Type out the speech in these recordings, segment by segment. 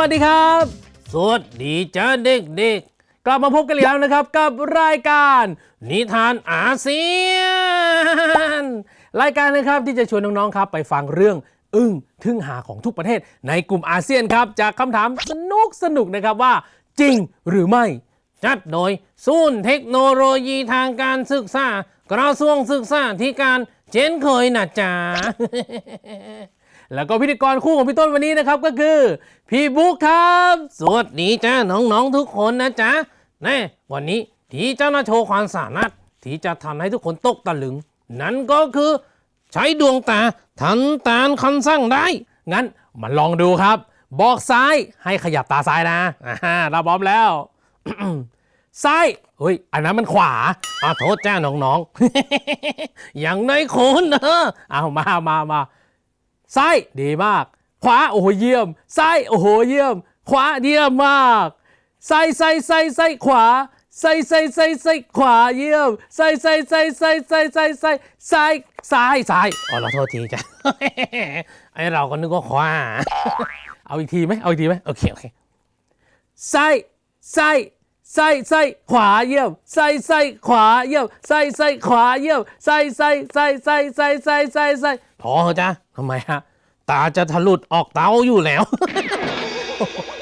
วัสดีครับ สวัสดีจ้าเด็กๆ กลับมาพบกันอีกแล้วนะครับกับรายการ นิทานอาเซียน รายการนะครับที่จะชวนน้องๆครับ ไปฟังเรื่องอึ้งทึ่งหาของทุกประเทศในกลุ่มอาเซียนครับ จากคำถามสนุกสนุกๆนะครับว่า จริงหรือไม่จัดโดยศูนย์เทคโนโลยีทางการศึกษากระทรวงศึกษาธิการเจนเคยนะจ๊ะ แล้วก็พิธีกรคู่ของพี่ต้นวันนี้นะครับก็คือ พี่บุ๊คครับ สวัสดีจ้าน้องๆทุกคนนะจ๊ะแน่วันนี้ที่เจ้าหน้าโชว์ความสามารถที่จะทำให้ทุกคนตกตะลึง นั่นก็คือใช้ดวงตาทันตานคันสั่งได้ งั้นมาลองดูครับ บอกซ้ายให้ขยับตาซ้ายนะอ่าเราพร้อมแล้ว ซ้ายเฮ้ย อันนั้นมันขวาอาโทษจ้าน้องๆ อย่างในคุณเนอะเอามามามา ซ้ายดีมาก ขวาโอ้โหเยี่ยม ซ้ายโอ้โหเยี่ยม ขวาเยี่ยมมากซ้ายซ้ายซ้ายซ้ายขวาซ้ายซ้ายซ้ายซ้ายขวาเยี่ยมซ้ายซ้ายซ้ายซ้ายซ้ายซ้ายซ้ายซ้ายซ้ายซ้ายอ๋อเราโทษทีจ้ะไอเราก็นึกว่าขวาเอาอีกทีไหมเอาอีกทีไหมโอเคโอเคซ้ายซ้ายซ้ายซ้ายขวาเยี่ยมซ้ายซ้ายขวาเยี่ยมซ้ายซ้ายขวาเยี่ยมซ้ายซ้ายซ้ายซ้ายซ้ายซ้ายซ้ายพอเหรอจ๊ะำไมฮะ ตาจะทะลุดออกเตาอยู่แล้ว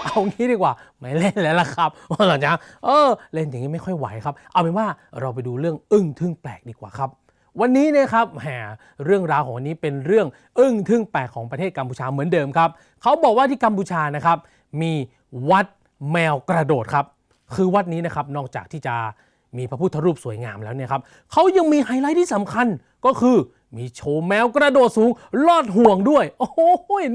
เอางี้ดีกว่า ไม่เล่นแล้วล่ะครับว่าเหรอจ๊ะเออ เล่นอย่างนี้ไม่ค่อยไหวครับ เอาเป็นว่าเราไปดูเรื่องอึ้งทึ่งแปลกดีกว่าครับวันนี้นะครับแหมเรื่องราวของวันนี้เป็นเรื่องอึ้งทึ่งแปลกของประเทศกัมพูชาเหมือนเดิมครับเขาบอกว่าที่กัมพูชานะครับมีวัดแมวกระโดดครับ คือวัดนี้นะครับนอกจากที่จะมีพระพุทธรูปสวยงามแล้วเนี่ยครับเขายังมีไฮไลท์ที่สำคัญก็คือ มีโชว์แมวกระโดดสูงลอดห่วงด้วย โอ้โห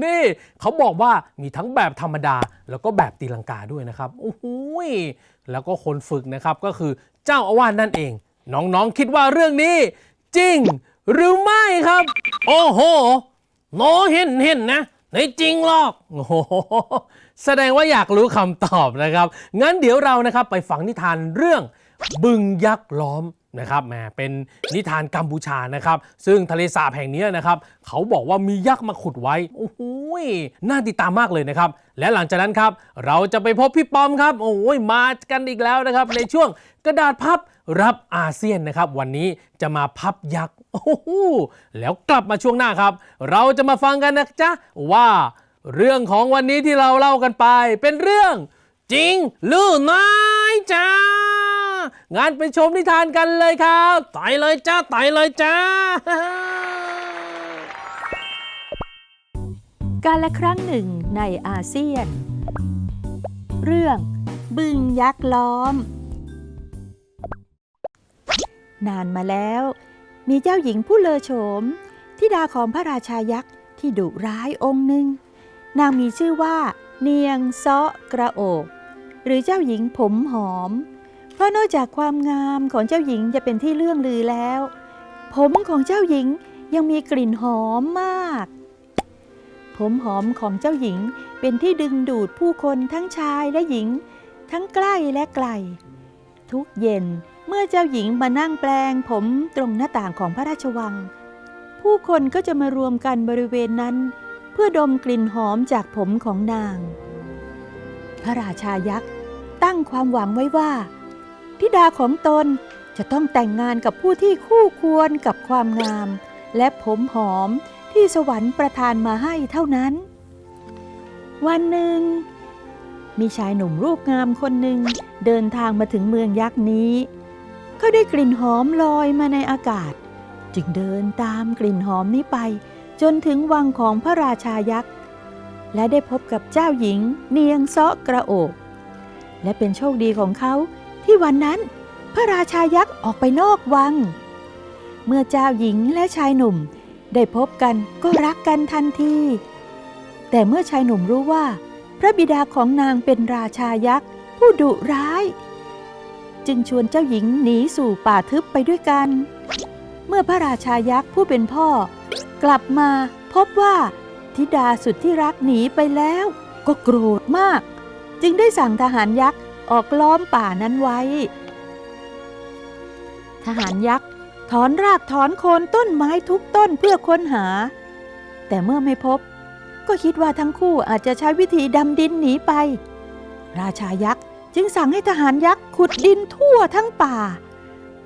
นี่ เขาบอกว่ามีทั้งแบบธรรมดา แล้วก็แบบตีลังกาด้วยนะครับ โอ้โหแล้วก็คนฝึกนะครับก็คือเจ้าอาวาสนั่นเอง น้องๆคิดว่าเรื่องนี้ จริงหรือไม่ครับ โอ้โหโนเห็นเห็นนะในจริงหรอกโอ้โหแสดงว่าอยากรู้คำตอบนะครับ งั้นเดี๋ยวเรานะครับไปฟังนิทานเรื่องบึงยักษ์ล้อม นะครับแหมเป็นนิทานกัมพูชานะครับ ซึ่งทะเลสาบแห่งนี้นะครับ เขาบอกว่ามียักษ์มาขุดไว้ โอ้โหน่าติดตามมากเลยนะครับ และหลังจากนั้นครับ เราจะไปพบพี่ปอมครับ โอ้ยมากันอีกแล้วนะครับ ในช่วงกระดาษพับรับอาเซียนนะครับ วันนี้จะมาพับยักษ์โอ้โหแล้วกลับมาช่วงหน้าครับ เราจะมาฟังกันนะจ๊ะว่าเรื่องของวันนี้ที่เราเล่ากันไป เป็นเรื่องจริงหรือไม่จ้า งานไปชมนิทานกันเลยครับไต่เลยจ้าไต่เลยจ้า การละครั้งหนึ่งในอาเซียน เรื่องบึงยักษ์ล้อม นานมาแล้ว มีเจ้าหญิงผู้เลอโฉมธิดาของพระราชายักษ์ที่ดุร้ายองค์หนึ่ง นางมีชื่อว่า เนียงเซาะกระโอกหรือเจ้าหญิงผมหอม เพราะนอกจากความงามของเจ้าหญิงจะเป็นที่เลื่องลือแล้ว ผมของเจ้าหญิงยังมีกลิ่นหอมมาก ผมหอมของเจ้าหญิงเป็นที่ดึงดูดผู้คนทั้งชายและหญิง ทั้งใกล้และไกล ทุกเย็นเมื่อเจ้าหญิงมานั่งแปลงผมตรงหน้าต่างของพระราชวัง ผู้คนก็จะมารวมกันบริเวณนั้น เพื่อดมกลิ่นหอมจากผมของนาง พระราชายักษ์ตั้งความหวังไว้ว่า ธิดาของตนจะต้องแต่งงานกับผู้ที่คู่ควรกับความงาม และผมหอมที่สวรรค์ประทานมาให้เท่านั้น วันหนึ่ง มีชายหนุ่มรูปงามคนหนึ่งเดินทางมาถึงเมืองยักษ์นี้ เขาได้กลิ่นหอมลอยมาในอากาศ จึงเดินตามกลิ่นหอมนี้ไป จนถึงวังของพระราชายักษ์ และได้พบกับเจ้าหญิงเนียงเซาะกระโอก และเป็นโชคดีของเขา ที่วันนั้นพระราชายักษ์ออกไปนอกวัง เมื่อเจ้าหญิงและชายหนุ่มได้พบกันก็รักกันทันที แต่เมื่อชายหนุ่มรู้ว่า พระบิดาของนางเป็นราชายักษ์ผู้ดุร้าย จึงชวนเจ้าหญิงหนีสู่ป่าทึบไปด้วยกัน เมื่อพระราชายักษ์ผู้เป็นพ่อ กลับมาพบว่าธิดาสุดที่รักหนีไปแล้ว ก็โกรธมาก จึงได้สั่งทหารยักษ์ ออกล้อมป่านั้นไว้ ทหารยักษ์ถอนรากถอนโคนต้นไม้ทุกต้นเพื่อค้นหา แต่เมื่อไม่พบ ก็คิดว่าทั้งคู่อาจจะใช้วิธีดำดินหนีไป ราชายักษ์จึงสั่งให้ทหารยักษ์ขุดดินทั่วทั้งป่า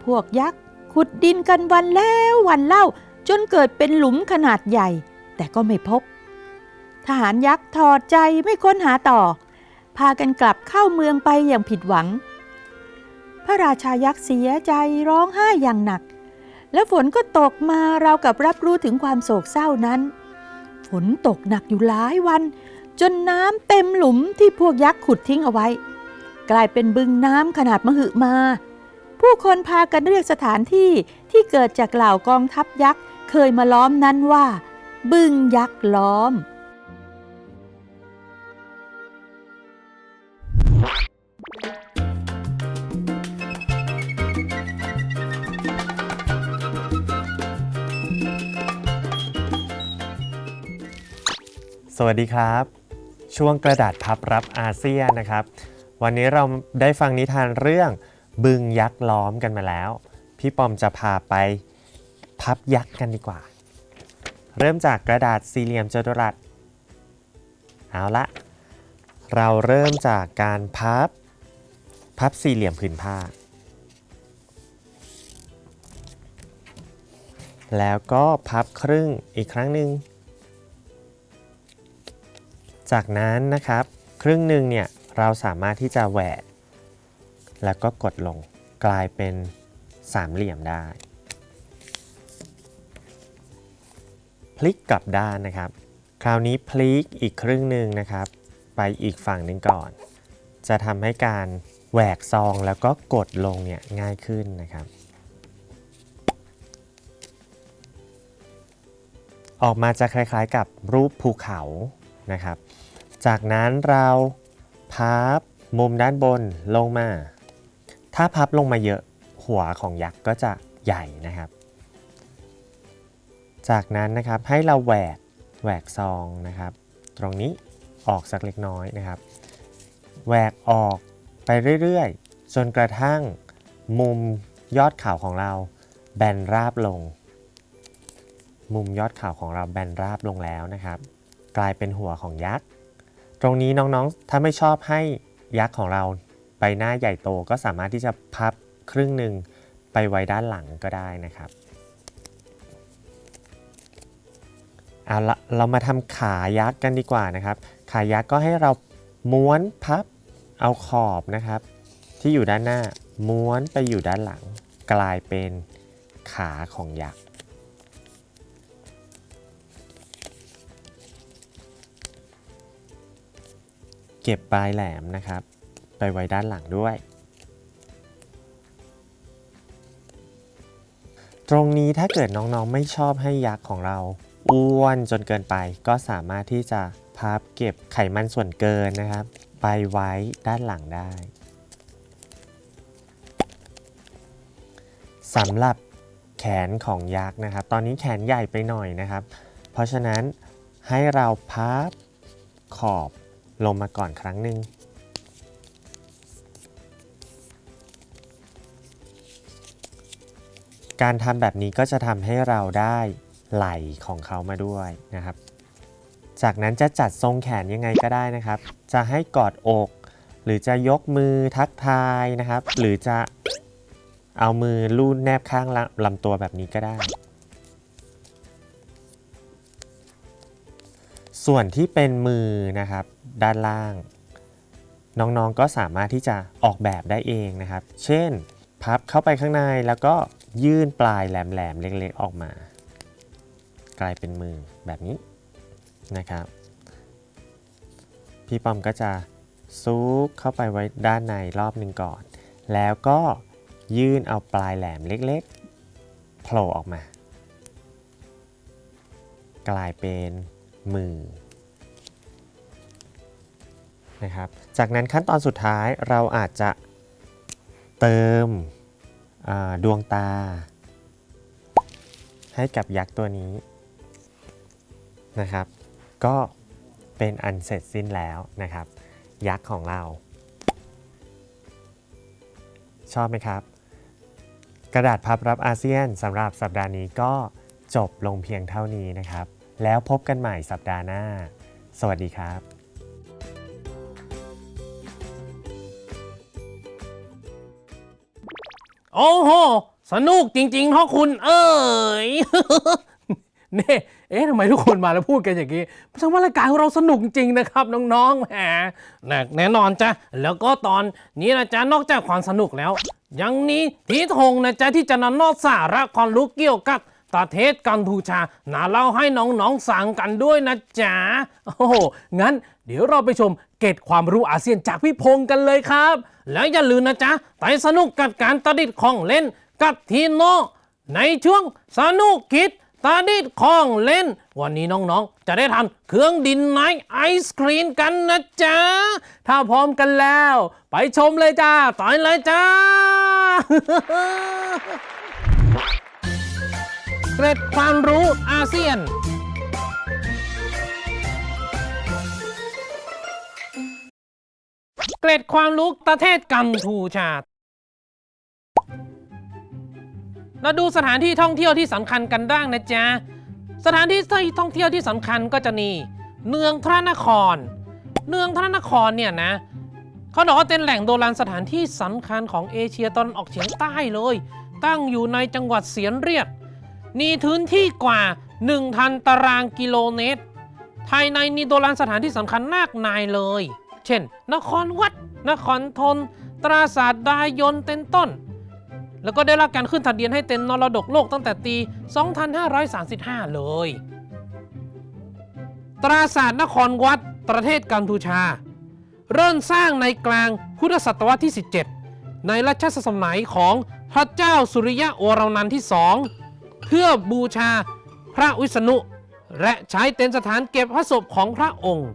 พวกยักษ์ขุดดินกันวันแล้ววันเล่าจนเกิดเป็นหลุมขนาดใหญ่ แต่ก็ไม่พบ ทหารยักษ์ถอดใจไม่ค้นหาต่อ พากันกลับเข้าเมืองไปอย่างผิดหวัง พระราชายักษ์เสียใจร้องไห้อย่างหนัก และฝนก็ตกมาเรากับรับรู้ถึงความโศกเศร้านั้น ฝนตกหนักอยู่หลายวัน จนน้ำเต็มหลุมที่พวกยักษ์ขุดทิ้งเอาไว้ กลายเป็นบึงน้ำขนาดมหึมา ผู้คนพากันเรียกสถานที่ที่เกิดจากเหล่ากองทัพยักษ์เคยมาล้อมนั้นว่า บึงยักษ์ล้อม สวัสดีครับ ช่วงกระดาษพับรับอาเซียนนะครับ วันนี้เราได้ฟังนิทานเรื่องบึงยักษ์ล้อมกันมาแล้ว พี่ปอมจะพาไปพับยักษ์กันดีกว่า เริ่มจากกระดาษสี่เหลี่ยมจัตุรัสเอาละ เราเริ่มจากการพับ พับสี่เหลี่ยมผืนผ้า แล้วก็พับครึ่งอีกครั้งหนึ่ง จากนั้นนะครับ ครึ่งหนึ่งเนี่ยเราสามารถที่จะแหวกแล้วก็กดลงกลายเป็นสามเหลี่ยมได้ พลิกกลับด้านนะครับ คราวนี้พลิกอีกครึ่งหนึ่งนะครับ ไปอีกฝั่งหนึ่งก่อน จะทำให้การแหวกซองแล้วก็กดลงเนี่ยง่ายขึ้นนะครับ ออกมาจะคล้ายๆกับรูปภูเขานะครับ จากนั้นเราพับมุมด้านบนลงมา ถ้าพับลงมาเยอะหัวของยักษ์ก็จะใหญ่นะครับ จากนั้นนะครับให้เราแหวกแหวกซองนะครับ ตรงนี้ ออกสักเล็กน้อยนะครับแหวกออกไปเรื่อยๆ จนกระทั่งมุมยอดเขาของเราแบนราบลง มุมยอดเขาของเราแบนราบลงแล้วนะครับ กลายเป็นหัวของยักษ์ ตรงนี้น้องๆ ถ้าไม่ชอบให้ยักษ์ของเราใบหน้าใหญ่โตก็สามารถที่จะพับครึ่งหนึ่งไปไว้ด้านหลังก็ได้นะครับเอาละเรามาทำขายักษ์กันดีกว่านะครับ ขายักษ์ก็ให้เราม้วนพับเอาขอบนะครับ ที่อยู่ด้านหน้าม้วนไปอยู่ด้านหลัง กลายเป็นขาของยักษ์เก็บปลายแหลมนะครับ ไปไว้ด้านหลังด้วย ตรงนี้ถ้าเกิดน้องๆไม่ชอบให้ยักษ์ของเราอ้วนจนเกินไปก็สามารถที่จะ พับเก็บไขมันส่วนเกินนะครับ ไปไว้ด้านหลังได้สำหรับแขนของยักษ์นะครับ ตอนนี้แขนใหญ่ไปหน่อยนะครับ เพราะฉะนั้นให้เราพับขอบลงมาก่อนครั้งหนึ่งการทำแบบนี้ก็จะทำให้เราได้ไหลของเขามาด้วยนะครับ จากนั้นจะจัดทรงแขนยังไงก็ได้นะครับ จะให้กอดอก หรือจะยกมือทักทายนะครับ หรือจะเอามือลูดแนบข้างลำลำตัวแบบนี้ก็ได้ ส่วนที่เป็นมือนะครับ ด้านล่าง น้องๆก็สามารถที่จะออกแบบได้เองนะครับ เช่น พับเข้าไปข้างในแล้วก็ยื่นปลายแหลมๆเล็กๆออกมา กลายเป็นมือแบบนี้ นะครับ พี่ปอมก็จะซุกเข้าไปไว้ด้านในรอบหนึ่งก่อน แล้วก็ยื่นเอาปลายแหลมเล็กๆโผล่ออกมา กลายเป็นมือนะครับจากนั้นขั้นตอนสุดท้ายเราอาจจะเติมดวงตา ให้กับยักษ์ตัวนี้นะครับ ก็เป็นอันเสร็จสิ้นแล้วนะครับ ยักษ์ของเรา ชอบไหมครับ กระดาษพับรับอาเซียนสำหรับสัปดาห์นี้ก็จบลงเพียงเท่านี้นะครับ แล้วพบกันใหม่สัปดาห์หน้า สวัสดีครับโอ้โห สนุกจริงๆพ่อคุณ เอ้ย นี่ เอ๊ะทำไมทุกคนมาแล้วพูดกันอย่างนี้แสดงว่ารายการของเราสนุกจริงนะครับ น้องๆ แหมแน่นอนจ้ะ แล้วก็ตอนนี้นะจ๊ะนอกจากความสนุกแล้ว ยังนี้ทีทงนะจ๊ะที่จะนำนอกสาระความรู้เกี่ยวกับประเทศกัมพูชานาเล่าให้น้องๆสั่งกันด้วยนะจ๊ะ โอ้โห งั้นเดี๋ยวเราไปชมเกร็ดความรู้อาเซียนจากพี่พงศ์กันเลยครับ แล้วอย่าลืมนะจ๊ะไปสนุกกับการตดิดของเล่นกับทีโนในช่วงสนุกคิด ตาดิดของเล่น วันนี้น้องๆ จะได้ทำเครื่องดินไนท์ไอศครีมกันนะจ๊ะ ถ้าพร้อมกันแล้ว ไปชมเลยจ้าต่อยเลยจ้า เกร็ดความรู้อาเซียน เกร็ดความรู้ประเทศกัมพูชา เราดูสถานที่ท่องเที่ยวที่สำคัญกันบ้างนะจ๊ะ สถานที่ท่องเที่ยวที่สำคัญก็จะมีเนืองพระนครเนืองพระนครเนี่ยนะเขาบอกว่าเป็นแหล่งโบราณสถานที่สำคัญของเอเชียตอนออกเฉียงใต้เลย ตั้งอยู่ในจังหวัดเสียนเรียดมีพื้นที่กว่า1,000ตารางกิโลเมตร ภายในมีโบราณสถานที่สำคัญมากมายเลย เช่น นครวัด นครทน ตราสาทดายนเป็นต้น แล้วก็ได้รับการขึ้นทะเบียนให้เป็นมรดกโลกตั้งแต่ปี 2535 เลยตราสาทนครวัดประเทศกัมพูชา เริ่มสร้างในกลางพุทธศตวรรษที่ 17 ในรัชสมัยของพระเจ้าสุริยะโอรนันที่สองเพื่อบูชาพระวิษณุ และใช้เป็นสถานเก็บพระศพของพระองค์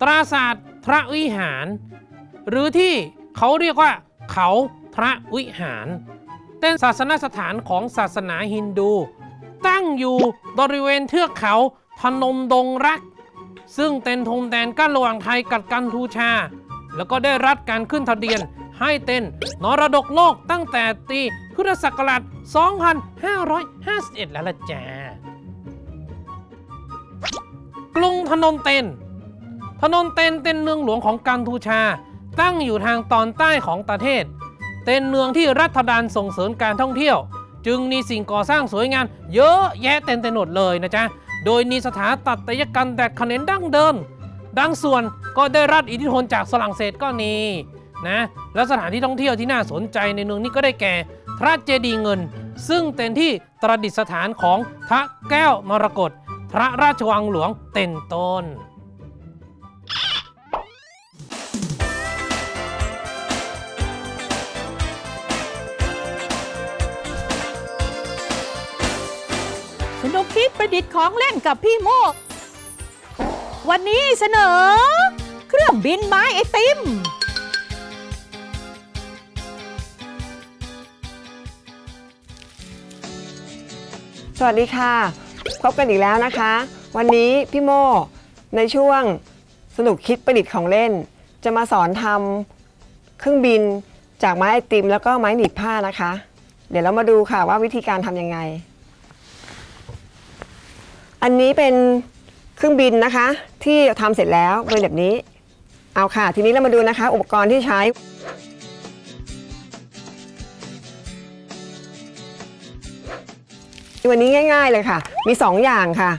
ตราสาทพระวิหาร หรือที่เขาเรียกว่าเขา พระวิหาร เป็นศาสนสถานของศาสนาฮินดู ตั้งอยู่บริเวณเทือกเขาพนมดงรัก ซึ่งเป็นทงแดนกั้นระหว่างไทยกับกัมพูชา แล้วก็ได้รับการขึ้นทะเบียนให้เป็นมรดกโลกตั้งแต่ปีพุทธศักราช 2551 แล้วล่ะจ้ากรุงพนมเปญพนมเปญเป็นเมืองหลวงของกัมพูชา ตั้งอยู่ทางตอนใต้ของประเทศ เป็นเมืองที่รัฐบาลส่งเสริมการท่องเที่ยว จึงมีสิ่งก่อสร้างสวยงามเยอะแยะเต็มไปหมดเลยนะจ๊ะ โดยมีสถาปัตยกรรมแบบเขนนดั้งเดิมบางส่วนก็ได้รับอิทธิพลจากฝรั่งเศสก็มีนะและสถานที่ท่องเที่ยวที่น่าสนใจในเมืองนี้ก็ได้แก่ พระเจดีย์เงิน ซึ่งเป็นที่ประดิษฐานของพระแก้วมรกตพระราชวังหลวงเต็นต้น ประดิษฐ์ของเล่นกับพี่โมก วันนี้เสนอ เครื่องบินไม้ไอติม สวัสดีค่ะ พบกันอีกแล้วนะคะ วันนี้พี่โมในช่วงสนุกคิดประดิษฐ์ของเล่น จะมาสอนทำเครื่องบินจากไม้ไอติม แล้วก็ไม้หนีบผ้านะคะ เดี๋ยวเรามาดูค่ะว่าวิธีการทำยังไง อันนี้เป็นเครื่องบินนะคะ ที่ทำเสร็จแล้วเป็นแบบนี้ เอาค่ะ ทีนี้เรามาดูนะคะ อุปกรณ์ที่ใช้วันนี้ง่าย ๆเลยค่ะ มี 2 อย่างค่ะ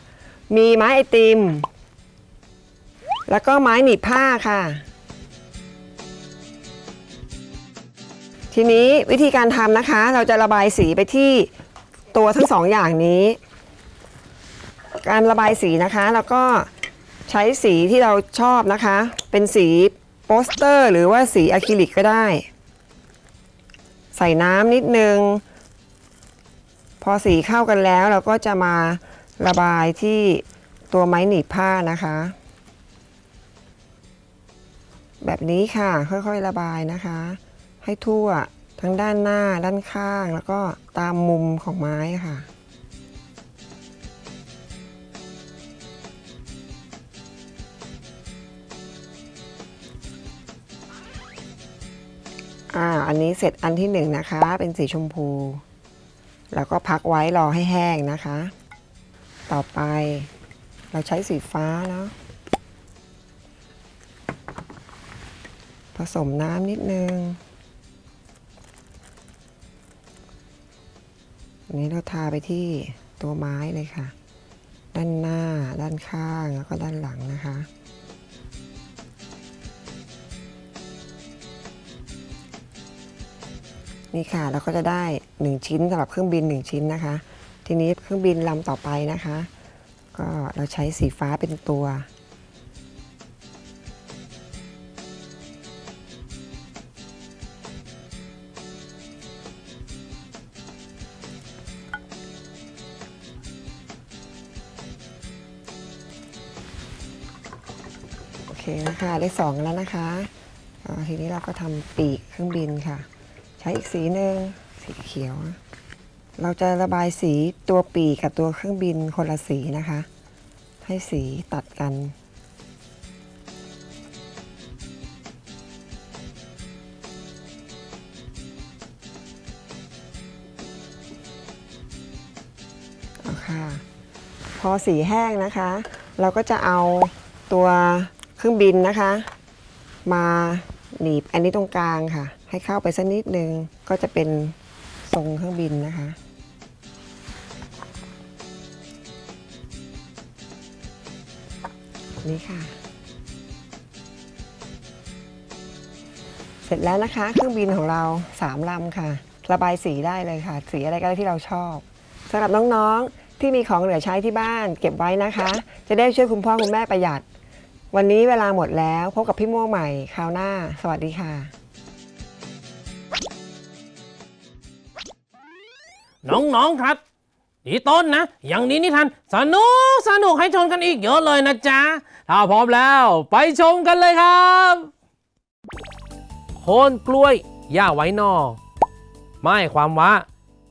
มีไม้ไอติม แล้วก็ไม้หนีบผ้าค่ะ ทีนี้วิธีการทำนะคะ เราจะระบายสีไปที่ตัวทั้งสองอย่างนี้ การระบายสีนะคะ แล้วก็ใช้สีที่เราชอบนะคะ เป็นสีโปสเตอร์ หรือว่าสีอะคริลิกก็ได้ ใส่น้ำนิดนึง พอสีเข้ากันแล้วเราก็จะมาระบายที่ตัวไม้หนีบผ้านะคะ แบบนี้ค่ะค่อยๆระบายนะคะ ให้ทั่วทั้งด้านหน้าด้านข้างแล้วก็ตามมุมของไม้ค่ะ อ่าอันนี้เสร็จอันที่หนึ่งนะคะ เป็นสีชมพู แล้วก็พักไว้รอให้แห้งนะคะ ต่อไปเราใช้สีฟ้าเนาะผสมน้ำนิดนึงอันนี้เราทาไปที่ตัวไม้เลยค่ะ ด้านหน้าด้านข้างแล้วก็ด้านหลังนะคะ นี่ค่ะเราก็จะได้ 1 ชิ้นสำหรับเครื่องบิน 1 ชิ้นนะคะ ทีนี้เครื่องบินลำต่อไปนะคะ ก็เราใช้สีฟ้าเป็นตัวโอเคนะคะได้สองแล้วนะคะทีนี้เราก็ทำปีกเครื่องบินค่ะ ใช้อีกสีหนึ่งสีเขียว เราจะระบายสีตัวปีกกับตัวเครื่องบินคนละสีนะคะ ให้สีตัดกันเอาค่ะพอสีแห้งนะคะ เราก็จะเอาตัวเครื่องบินนะคะ มา หนีบอันนี้ตรงกลางค่ะ ให้เข้าไปสักนิดนึงก็จะเป็นทรงเครื่องบินนะคะนี่ค่ะ เสร็จแล้วนะคะ เครื่องบินของเราสามลำค่ะ ระบายสีได้เลยค่ะ สีอะไรก็ได้ที่เราชอบสำหรับน้องๆที่มีของเหลือใช้ที่บ้าน เก็บไว้นะคะ จะได้ช่วยคุณพ่อคุณแม่ประหยัด วันนี้เวลาหมดแล้วพบกับพี่ม่วงใหม่คราวหน้า สวัสดีค่ะ น้องๆครับ ดีต้นนะ อย่างนี้นิทานสนุกสนุกให้ชมกันอีกเยอะเลยนะจ๊ะ ถ้าพร้อมแล้วไปชมกันเลยครับโคนกล้วยย่าไว้นอหมายความว่า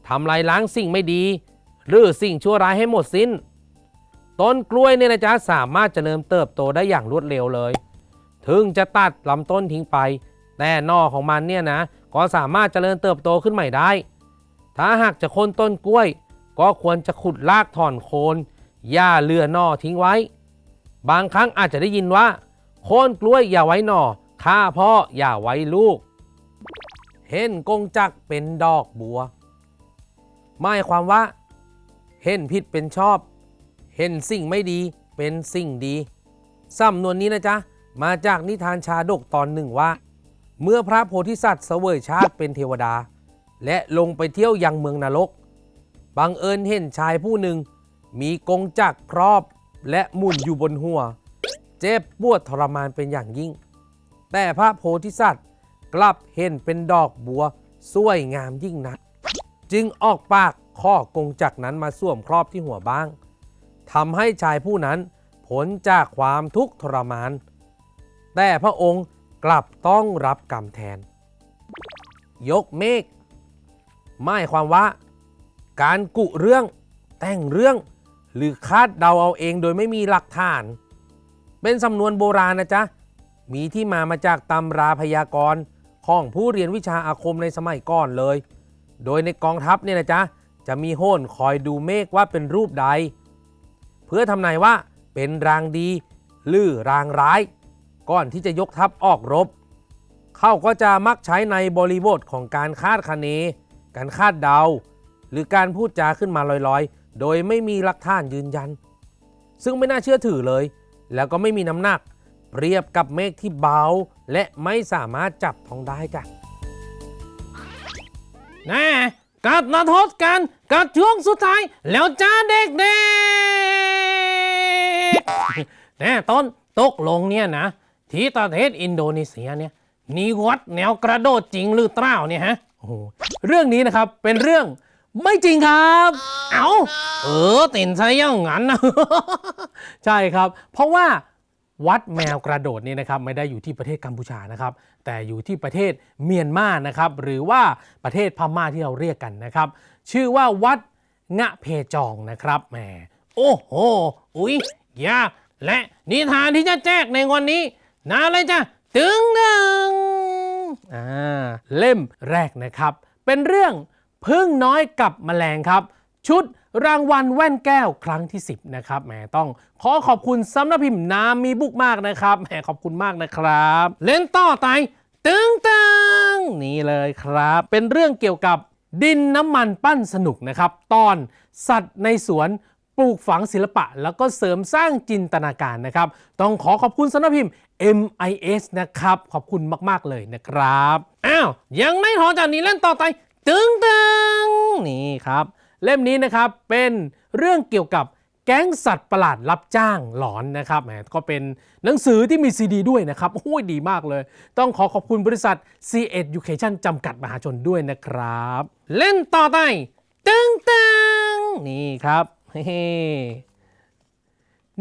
ทำลายล้างสิ่งไม่ดี หรือสิ่งชั่วร้ายให้หมดสิ้น ต้นกล้วยเนี่ยนะจ๊ะสามารถเจริญเติบโตได้อย่างรวดเร็วเลย ถึงจะตัดลำต้นทิ้งไป แต่นอของมันเนี่ยนะก็สามารถเจริญเติบโตขึ้นใหม่ได้ ถ้าหากจะโค่นต้นกล้วย ก็ควรจะขุดรากถอนโคนหญ้าเลือหน่อทิ้งไว้ บางครั้งอาจจะได้ยินว่า โค่นกล้วยอย่าไว้หน่อฆ่าพ่ออย่าไว้ลูก เห็นกงจักเป็นดอกบัวหมายความว่า เห็นผิดเป็นชอบ เห็นสิ่งไม่ดีเป็นสิ่งดีสำนวนนี้นะจ๊ะ มาจากนิทานชาดกตอนหนึ่งว่า เมื่อพระโพธิสัตว์เสวยชาติเป็นเทวดา และลงไปเที่ยวยังเมืองนรก บังเอิญเห็นชายผู้หนึ่ง มีกงจักรครอบและหมุนอยู่บนหัว เจ็บปวดทรมานเป็นอย่างยิ่ง แต่พระโพธิสัตว์กลับเห็นเป็นดอกบัวสวยงามยิ่งนัก จึงออกปากข้อกงจักรนั้นมาสวมครอบที่หัวบ้าง ทำให้ชายผู้นั้นพ้นจากความทุกข์ทรมาน แต่พระองค์กลับต้องรับกรรมแทน ยกเมฆหมายความว่า การกุเรื่องแต่งเรื่อง หรือคาดเดาเอาเองโดยไม่มีหลักฐาน เป็นสำนวนโบราณนะจ๊ะ มีที่มามาจากตำราพยากรณ์ของผู้เรียนวิชาอาคมในสมัยก่อนเลย โดยในกองทัพเนี่ยนะจ๊ะ จะมีโห่นคอยดูเมฆว่าเป็นรูปใด เพื่อทำนายว่าเป็นรางดี หรือรางร้าย ก่อนที่จะยกทัพออกรบ เขาก็จะมักใช้ในบริบทของการคาดคะเน การคาดเดา หรือการพูดจาขึ้นมาลอยๆ โดยไม่มีหลักฐานยืนยัน ซึ่งไม่น่าเชื่อถือเลย แล้วก็ไม่มีน้ำหนัก เปรียบกับเมฆที่เบา และไม่สามารถจับท้องได้จ้ะแน่กัดนาทศกันกัดช่วงสุดท้ายแล้วจ้าเด็กเด็กๆ แน่ต้นตกลงเนี่ยนะ ที่ประเทศอินโดนีเซียเนี่ยนี่วัดแนวกระโดดจริงหรือเปล่าเนี่ยฮะโอ้โหเรื่องนี้นะครับเป็นเรื่องไม่จริงครับ เอาเออติ่นใช่ยังงั้นนะใช่ครับ เพราะว่าวัดแมวกระโดดนี่นะครับไม่ได้อยู่ที่ประเทศกัมพูชานะครับ แต่อยู่ที่ประเทศเมียนมานะครับ หรือว่าประเทศพม่าที่เราเรียกกันนะครับ ชื่อว่าวัดงะเพจองนะครับแหมโอ้โหอุ๊ย ยาและนิทานที่จะแจกในวันนี้นาอะไรจ้ะตึงหนึ่งอ่าเล่มแรกนะครับ เป็นเรื่องพึ่งน้อยกับแมลงครับ ชุดรางวัลแว่นแก้วครั้งที่ 10 นะครับแหมต้องขอขอบคุณสำนักพิมพ์นามีบุกมากนะครับแหมขอบคุณมากนะครับ เล่นต่อไตตึงตึงนี่เลยครับ เป็นเรื่องเกี่ยวกับดินน้ำมันปั้นสนุกนะครับ ตอนสัตว์ในสวน ปลูกฝังศิลปะ แล้วก็เสริมสร้างจินตนาการนะครับ ต้องขอขอบคุณสำนักพิมพ์ MIS นะครับ ขอบคุณมาก ๆ เลยนะครับ อ้าว ยังไม่พอจากนี้เล่นต่อไปตึงตึงนี่ครับ เล่มนี้นะครับเป็นเรื่องเกี่ยวกับแก๊งสัตว์ประหลาดรับจ้างหลอนนะครับแหมก็เป็นหนังสือที่มีซีดีด้วยนะครับโอ้ยดีมากเลย ต้องขอขอบคุณบริษัท C Education จำกัดมหาชนด้วยนะครับ เล่นต่อไปตึงตึงนี่ครับ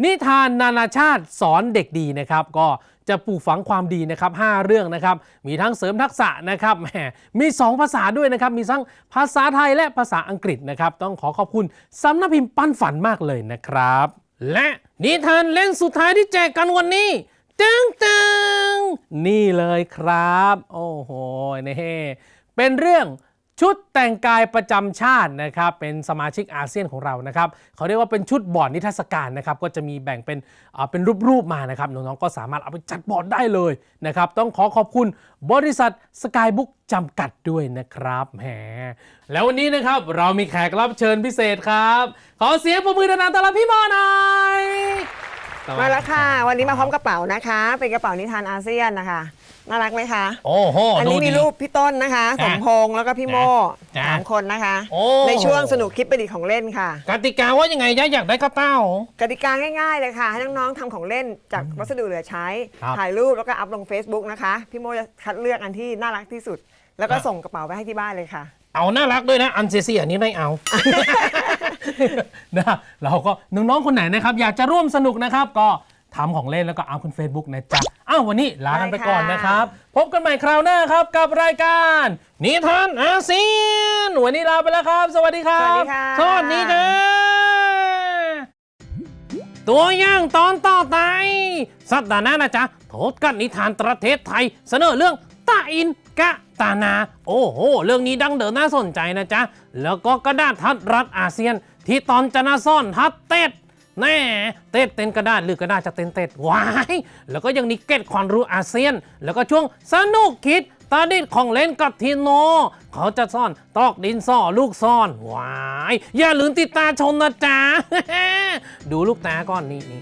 นิทานนานาชาติสอนเด็กดีนะครับ ก็จะปลูกฝังความดีนะครับ 5 เรื่องนะครับ มีทั้งเสริมทักษะนะครับแหมมี 2 ภาษาด้วยนะครับ มีทั้งภาษาไทยและภาษาอังกฤษนะครับ ต้องขอขอบคุณสำนักพิมพ์ปั้นฝันมากเลยนะครับ และนิทานเล่นสุดท้ายที่แจกกันวันนี้ตึงตึงนี่เลยครับ โอ้โหนี่เป็นเรื่อง ชุดแต่งกายประจำชาตินะครับเป็นสมาชิกอาเซียนของเรานะครับเขาเรียกว่าเป็นชุดบอร์ดนิทรรศการนะครับก็จะมีแบ่งเป็นอ่าเป็นรูปๆมานะครับน้องๆก็สามารถเอาไปจัดบอร์ดได้เลยนะครับต้องขอขอบคุณบริษัทสกายบุ๊กจำกัดด้วยนะครับแหมแล้ววันนี้นะครับเรามีแขกรับเชิญพิเศษครับ ขอเสียงปรบมือดังๆต้อนรับพี่หมอหน่อยมาแล้วค่ะ วันนี้มาพร้อมกระเป๋านะคะ เป็นกระเป๋านิทานอาเซียนนะคะ น่ารักไหมคะโอ้โหอันนี้ดูมีดี รูปพี่ต้นนะคะสมพงษ์แล้วก็พี่โมจ้ะสามคนนะคะ โอ้ ในช่วงสนุกคิดประดิษฐ์ของเล่นค่ะ กติกาว่ายังไงจ๊ะอยากได้กระเต้า กติกาง่ายๆเลยค่ะ ให้น้องๆทำของเล่นจากวัสดุเหลือใช้ ครับถ่ายรูปแล้วก็อัพลง Facebook นะคะ พี่โมจะคัดเลือกอันที่น่ารักที่สุด แล้วก็ครับ ส่งกระเป๋าไปให้ที่บ้านเลยค่ะ เอาน่ารักด้วยนะอันเสียๆอันนี้ไม่เอา นะเราก็น้องๆคนไหนนะครับ อยากจะร่วมสนุกนะครับ ก็ ทำของเล่นแล้วก็เอาขึ้น Facebook นะจ๊ะ อ้าววันนี้ลากันไปก่อนนะครับ พบกันใหม่คราวหน้าครับกับรายการ นิทานอาเซียน วันนี้ลาไปแล้วครับ สวัสดีครับสวัสดีค่ะ สวัสดีจ้าตัวอย่างตอนต่อไปสัปดาห์หน้านะจ๊ะโทษกันนิทานประเทศไทย เสนอเรื่องตาอินกะตานา โอ้โห เรื่องนี้ดังเดินน่าสนใจนะจ๊ะ แล้วก็กระดาษทัดรัฐอาเซียนที่ตอนจะนาซ่อนทัดเต็ด แน่เต้นเต้นกระดาษหรือกระดาษจะเต้นเต้นว้ายแล้วก็ยังนิเก็ตความรู้อาเซียน แล้วก็ช่วงสนุกคิดตาดิดของเล่นกับทีโน เขาจะซ่อนตอกดินซ่อลูกซ่อนว้ายอย่าลืมติดตาชมนะจ๊ะดูลูกตาก่อนนี้นี่